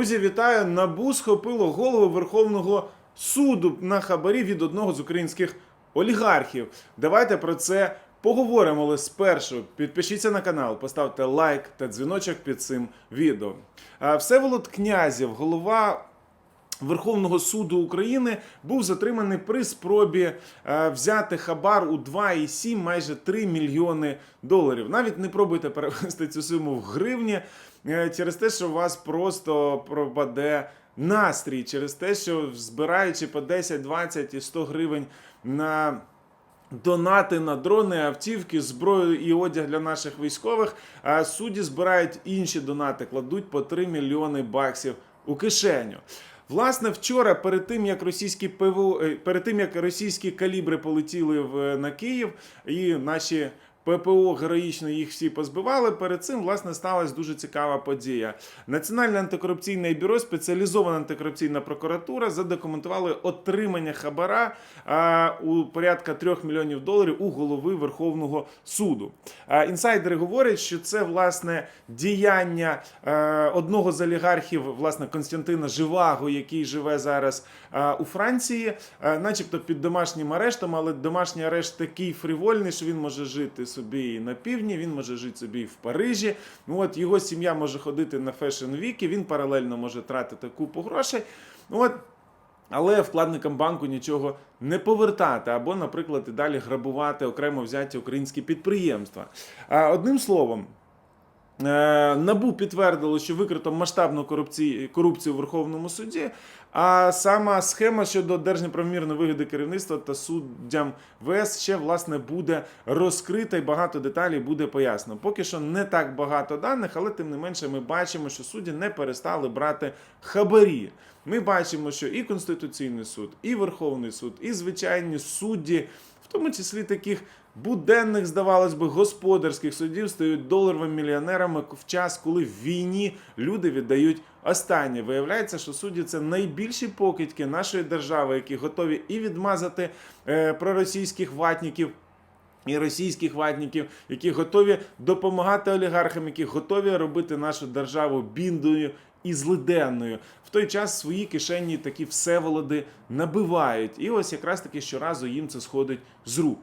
Друзі, вітаю! Набу схопило голову Верховного суду на хабарі від одного з українських олігархів. Давайте про це поговоримо. Але спершу підпишіться на канал, поставте лайк та дзвіночок під цим відео. Всеволод Князів, голова Верховного суду України був затриманий при спробі е, взяти хабар у 2,7 майже 3 мільйони доларів. Навіть не пробуйте перевести цю суму в гривні е, через те, що у вас просто пропаде настрій, через те, що збираючи по 10, 20 і 100 гривень на Донати на дрони, автівки, зброю і одяг для наших військових. А судді збирають інші донати, кладуть по 3 мільйони баксів у кишеню. Власне, вчора, перед тим як російські ПВО, е, перед тим як російські калібри полетіли в на Київ, і наші ППО героїчно їх всі позбивали. Перед цим власне сталася дуже цікава подія. Національне антикорупційне бюро, спеціалізована антикорупційна прокуратура задокументували отримання хабара а, у порядка 3 мільйонів доларів у голови Верховного суду. А, інсайдери говорять, що це власне діяння е, одного з олігархів, власне Константина Живаго, який живе зараз е, у Франції, е, начебто під домашнім арештом, але домашній арешт такий фривольний, що він може жити собі і на півдні, він може жити собі в Парижі. Ну от його сім'я може ходити на фешн віки, він паралельно може тратити купу грошей. Ну от але вкладникам банку нічого не повертати, або, наприклад, і далі грабувати окремо взяті українські підприємства. Одним словом. Е, Набу підтвердило, що викрито масштабну корупцію, в Верховному суді. А сама схема щодо держнеправомірної вигоди керівництва та суддям ВС ще власне буде розкрита і багато деталей буде пояснено. Поки що не так багато даних, але тим не менше ми бачимо, що судді не перестали брати хабарі. Ми бачимо, що і Конституційний суд, і Верховний суд, і звичайні судді, в тому числі таких буденних, здавалось би, господарських суддів стають доларовими мільйонерами в час, коли в війні люди віддають останнє. Виявляється, що судді це найбільші покидьки нашої держави, які готові і відмазати е, проросійських ватників. І російських ватників, які готові допомагати олігархам, які готові робити нашу державу біндою і злиденною. В той час свої кишені такі всеволоди набивають. І ось якраз таки щоразу їм це сходить з рук.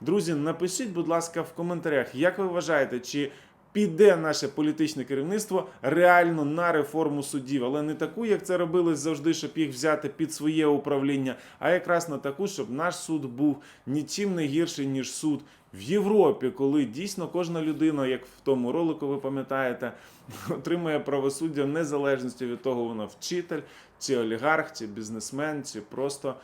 Друзі, напишіть, будь ласка, в коментарях, як ви вважаєте, чи піде наше політичне керівництво реально на реформу судів, але не таку, як це робили завжди, щоб їх взяти під своє управління, а якраз на таку, щоб наш суд був нічим не гірший, ніж суд в Європі, коли дійсно кожна людина, як в тому ролику, ви пам'ятаєте, отримує правосуддя в незалежності від того, вона вчитель, чи олігарх, чи бізнесмен, чи просто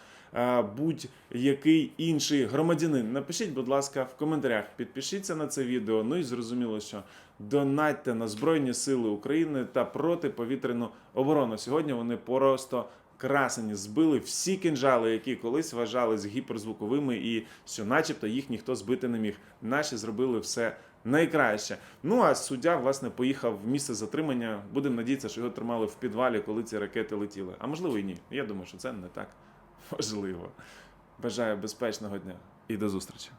будь-який інший громадянин. Напишіть, будь ласка, в коментарях, підпишіться на це відео. Ну і зрозуміло, що донатьте на Збройні Сили України та протиповітряну оборону. Сьогодні вони просто. Красені збили всі кинжали, які колись вважались гіперзвуковими, і що, начебто, їх ніхто збити не міг. Наші зробили все найкраще. Ну а суддя, власне, поїхав в місце затримання. Будемо надіятися, що його тримали в підвалі, коли ці ракети летіли. А можливо і ні. Я думаю, що це не так важливо. Бажаю безпечного дня і до зустрічі.